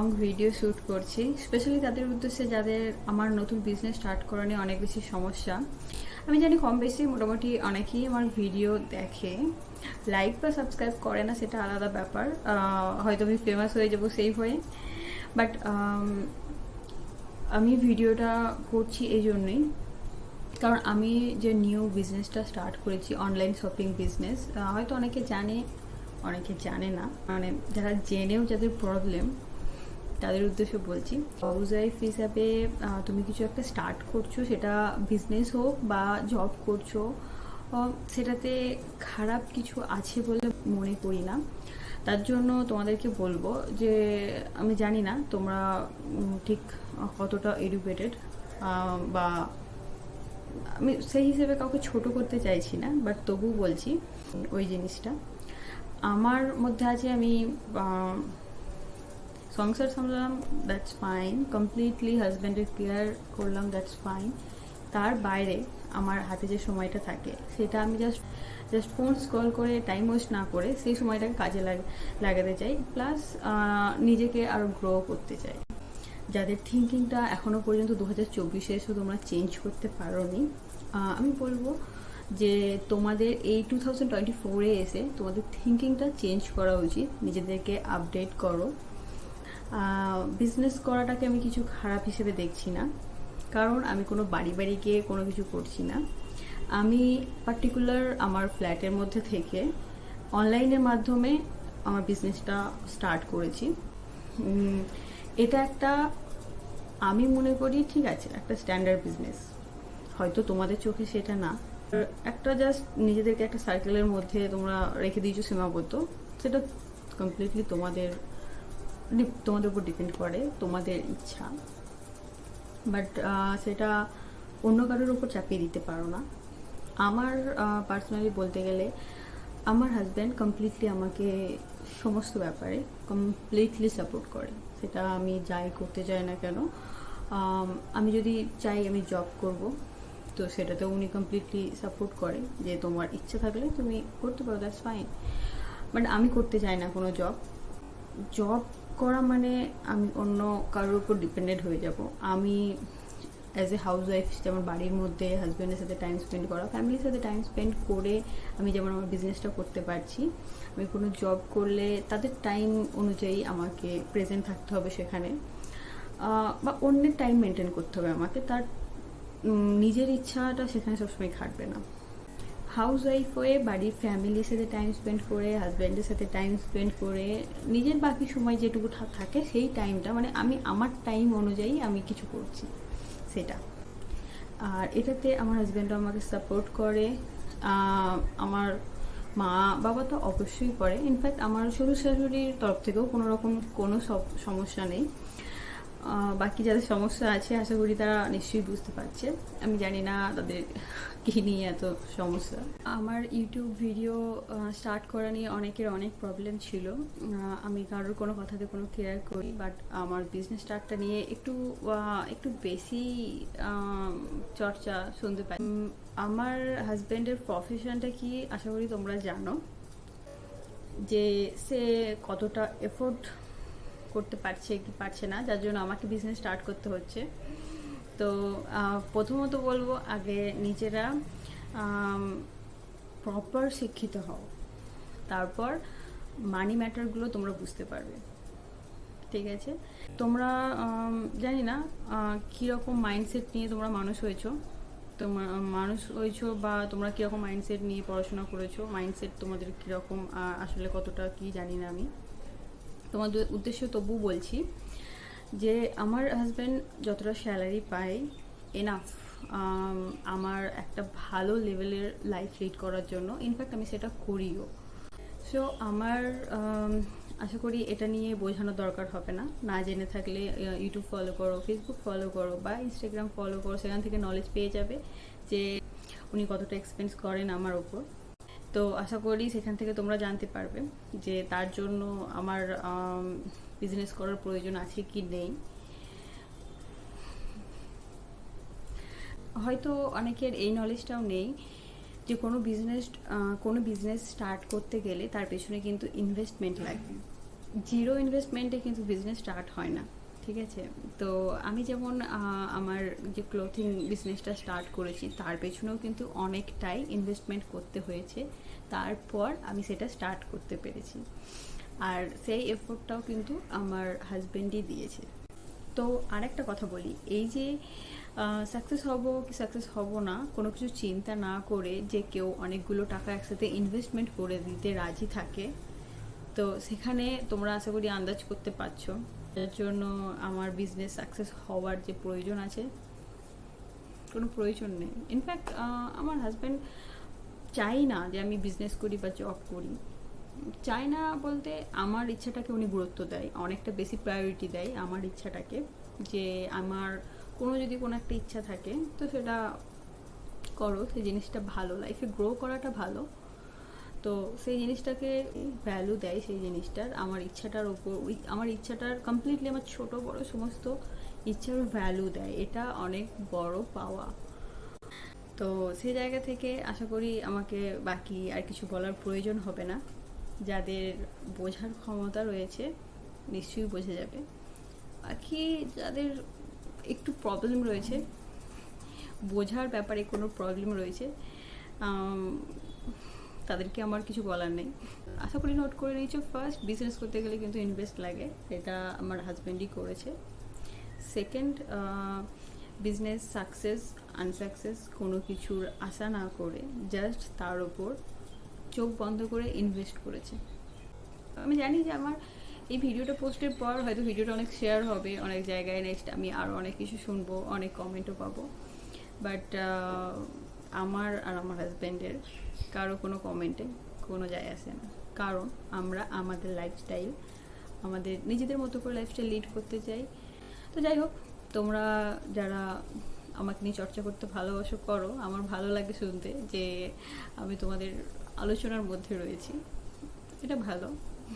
Long video shoot করছি specially তাদের উদ্দেশ্যে যাদের আমার নতুন বিজনেস স্টার্ট করা নিয়ে অনেক বেশি সমস্যা। আমি জানি কম বেশি মোটামুটি অনেকেই আমার ভিডিও দেখে। লাইক বা সাবস্ক্রাইব করে না সেটা আলাদা ব্যাপার। হয়তো আমি ফেমাস হয়ে যাব সেই হয়ে। বাট আমি ভিডিওটা করছি এই জন্যই। কারণ আমি যে নিউ বিজনেসটা স্টার্ট করেছি অনলাইন শপিং বিজনেস হয়তো অনেকে জানে অনেকে জানে না। মানে যারা জেনেও যাদের প্রবলেম তাদের উদ্দেশ্যে বলছি। হাউস ওয়াইফ হিসাবে তুমি কিছু একটা স্টার্ট করছ, সেটা বিজনেস হোক বা জব করছ সেটাতে খারাপ কিছু আছে বলে মনে করি না। তার জন্য তোমাদেরকে বলব যে, আমি জানি না তোমরা ঠিক কতটা এডুকেটেড বা আমি সেই হিসেবে কাউকে ছোট করতে চাইছি না বাট তবু বলছি ওই জিনিসটা। আমার মধ্যে আছে আমি সংসার সামলালাম দ্যাটস ফাইন কমপ্লিটলি হাজব্যান্ডের কেয়ার করলাম দ্যাটস ফাইন তার বাইরে আমার হাতে যে সময়টা থাকে, সেটা আমি জাস্ট জাস্ট ফোন স্ক্রল করে টাইম ওয়েস্ট না করে সেই সময়টাকে কাজে লাগ- লাগাতে চাই প্লাস নিজেকে আরও গ্রো করতে চাই। যাদের থিঙ্কিংটা এখনও পর্যন্ত দু হাজার চব্বিশে এসে তোমরা চেঞ্জ করতে পারো নি আমি বলব যে তোমাদের এই টু থাউজেন্ড টোয়েন্টি ফোরে এসে তোমাদের থিঙ্কিংটা চেঞ্জ করা উচিত, নিজেদেরকে আপডেট করো। বিজনেস করাটাকে আমি কিছু খারাপ হিসেবে দেখছি না। কারণ আমি কোনো বাড়ি বাড়ি গিয়ে কোনো কিছু করছি না। আমি পার্টিকুলার আমার ফ্ল্যাটের মধ্যে থেকে অনলাইনের মাধ্যমে আমার বিজনেসটা স্টার্ট করেছি। এটা একটা, আমি মনে করি, ঠিক আছে, একটা স্ট্যান্ডার্ড বিজনেস হয়তো তোমাদের চোখে সেটা না। একটা জাস্ট নিজেদেরকে একটা সার্কেলের মধ্যে তোমরা রেখে দিয়েছ সীমাবদ্ধ, সেটা কমপ্লিটলি তোমাদের তোমাদের উপর ডিপেন্ড করে, তোমাদের ইচ্ছা। বাট সেটা অন্য কারোর উপর চাপিয়ে দিতে পারো না। আমার পার্সোনালি বলতে গেলে, আমার হাজব্যান্ড কমপ্লিটলি আমাকে সমস্ত ব্যাপারে কমপ্লিটলি সাপোর্ট করে। সেটা আমি যাই করতে চাই না কেন, আমি যদি চাই আমি জব করব, তো সেটাতে উনি কমপ্লিটলি সাপোর্ট করে যে তোমার ইচ্ছা থাকলে তুমি করতে পারো দ্যাটস ফাইন বাট আমি করতে চাই না কোনো জব জব করা মানে আমি অন্য কারোর উপর ডিপেন্ডেন্ট হয়ে যাব। আমি অ্যাজ এ হাউস ওয়াইফ যেমন বাড়ির মধ্যে হাজব্যান্ডের সাথে টাইম স্পেন্ড করা ফ্যামিলির সাথে টাইম স্পেন্ড করে আমি যেমন আমার বিজনেসটা করতে পারছি, আমি কোনো জব করলে তাদের টাইম অনুযায়ী আমাকে প্রেজেন্ট থাকতে হবে সেখানে। বা অন্যের টাইম মেনটেন করতে হবে আমাকে, তার নিজের ইচ্ছাটা সেখানে সবসময় খাটবে না। হাউস ওয়াইফ হয়ে বাড়ির ফ্যামিলির সাথে টাইম স্পেন্ড করে হাজব্যান্ডের সাথে টাইম স্পেন্ড করে, নিজের বাকি সময় যেটুকু থাকে সেই টাইমটা মানে আমি আমার টাইম অনুযায়ী আমি কিছু করছি, সেটা। আর এটাতে আমার হাজব্যান্ডও আমাকে সাপোর্ট করে। আমার মা, বাবা তো অবশ্যই করে। ইনফ্যাক্ট আমার শ্বশুর শাশুড়ির তরফ থেকেও কোনো রকম কোনো সমস্যা নেই। বাকি যাদের সমস্যা আছে, আশা করি তারা নিশ্চয়ই বুঝতে পারছে। আমি জানি না তাদের কি নিয়ে এত সমস্যা। আমার ইউটিউব ভিডিও স্টার্ট করা নিয়ে অনেকের অনেক প্রবলেম ছিল। আমি কারোর কোনো কথাতে কোনো কেয়ার করি বাট আমার বিজনেস স্টার্টটা নিয়ে একটু একটু বেশি চর্চা শুনতে পাই। আমার হাজব্যান্ডের প্রফেশনটা কি, আশা করি তোমরা জানো। যে সে কতটা এফোর্ট করতে পারছে কি পারছে না, যার জন্য আমাকে বিজনেস স্টার্ট করতে হচ্ছে। তো প্রথমত বলব আগে নিজেরা প্রপার শিক্ষিত হও। তারপর মানি ম্যাটারগুলো তোমরা বুঝতে পারবে। ঠিক আছে? তোমরা জানি না কীরকম মাইন্ডসেট নিয়ে তোমরা মানুষ হয়েছো। তোমার মানুষ হয়েছো বা তোমরা কীরকম মাইন্ডসেট নিয়ে পড়াশোনা করেছ মাইন্ডসেট তোমাদের কীরকম আসলে কতটা কি জানি না আমি। তোমাদের উদ্দেশ্য তবু বলছি যে আমার হাজব্যান্ড যতটা স্যালারি পায় এনাফ আমার একটা ভালো লেভেলের লাইফ লিড করার জন্য। ইনফ্যাক্ট আমি সেটা করিও। সো আমার আশা করি এটা নিয়ে বোঝানোর দরকার হবে না। না জেনে থাকলে ইউটিউব ফলো করো ফেসবুক ফলো করো বা ইনস্টাগ্রাম ফলো করো, সেখান থেকে নলেজ পেয়ে যাবে যে উনি কতটা এক্সপেন্স করেন আমার ওপর তো আশা করি সেখান থেকে তোমরা জানতে পারবে যে তার জন্য আমার বিজনেস করার প্রয়োজন আছে কি নেই। হয়তো অনেকের এই নলেজটাও নেই যে কোনো বিজনেস কোনো বিজনেস স্টার্ট করতে গেলে তার পেছনে কিন্তু ইনভেস্টমেন্ট লাগবে। জিরো ইনভেস্টমেন্টে কিন্তু বিজনেস স্টার্ট হয় না। ঠিক আছে? তো আমি যেমন আমার যে ক্লোথিং বিজনেসটা স্টার্ট করেছি, তার পেছনেও কিন্তু অনেকটাই ইনভেস্টমেন্ট করতে হয়েছে। তারপর আমি সেটা স্টার্ট করতে পেরেছি। আর সেই এফোর্টটাও কিন্তু আমার হাজবেন্ডই দিয়েছে। তো আরেকটা কথা বলি, এই যে সাকসেস হব কি সাকসেস হব না, কোনো কিছু চিন্তা না করে যে কেউ অনেকগুলো টাকা একসাথে ইনভেস্টমেন্ট করে দিতে রাজি থাকে, তো সেখানে তোমরা আশা করি আন্দাজ করতে পারছ। যার জন্য আমার বিজনেস সাকসেস হওয়ার যে প্রয়োজন আছে, কোনো প্রয়োজন নেই। ইনফ্যাক্ট আমার হাজব্যান্ড চাই না যে আমি বিজনেস করি বা জব করি। চাই না বলতে আমার ইচ্ছাটাকে উনি গুরুত্ব দেয়, অনেকটা বেশি প্রায়োরিটি দেয় আমার ইচ্ছাটাকে, যে আমার কোনো যদি কোনো একটা ইচ্ছা থাকে, তো সেটা করো, সেই জিনিসটা ভালো লাইফে গ্রো করাটা ভালো। তো সেই জিনিসটাকে ভ্যালু দেয় সেই জিনিসটার। আমার ইচ্ছাটার ওপর আমার ইচ্ছাটার কমপ্লিটলি আমার ছোট, বড় সমস্ত ইচ্ছার ভ্যালু দেয়। এটা অনেক বড় পাওয়া। তো সেই জায়গা থেকে আশা করি আমাকে বাকি আর কিছু বলার প্রয়োজন হবে না। যাদের বোঝার ক্ষমতা রয়েছে, নিশ্চয়ই বোঝা যাবে। বাকি যাদের একটু প্রবলেম রয়েছে, বোঝার ব্যাপারে কোনো প্রবলেম রয়েছে তাদেরকে আমার কিছু বলার নেই। আশা করি নোট করে নিয়েছো। ফার্স্ট বিজনেস করতে গেলে কিন্তু ইনভেস্ট লাগে। এটা আমার হাজব্যান্ডই করেছে। সেকেন্ড বিজনেস সাকসেস আনসাকসেস কোনো কিছুর আশা না করে জাস্ট তার ওপর চোখ বন্ধ করে ইনভেস্ট করেছে। আমি জানি যে আমার এই ভিডিওটা পোস্টের পর হয়তো ভিডিওটা অনেক শেয়ার হবে, অনেক জায়গায় নেক্সট আমি আরও অনেক কিছু শুনব, অনেক কমেন্টও পাবো। বাট আমার আর আমার হাজব্যান্ডের কারও কোনো কমেন্টে কোনো যায় আসে না। কারণ আমরা আমাদের লাইফস্টাইল আমাদের নিজেদের মতো করে লাইফস্টাইল লিড করতে চাই। তো যাই হোক, তোমরা যারা আমাকে নিয়ে চর্চা করতে ভালোবাসো, করো। আমার ভালো লাগে শুনতে যে আমি তোমাদের আলোচনার মধ্যে রয়েছি। এটা ভালো।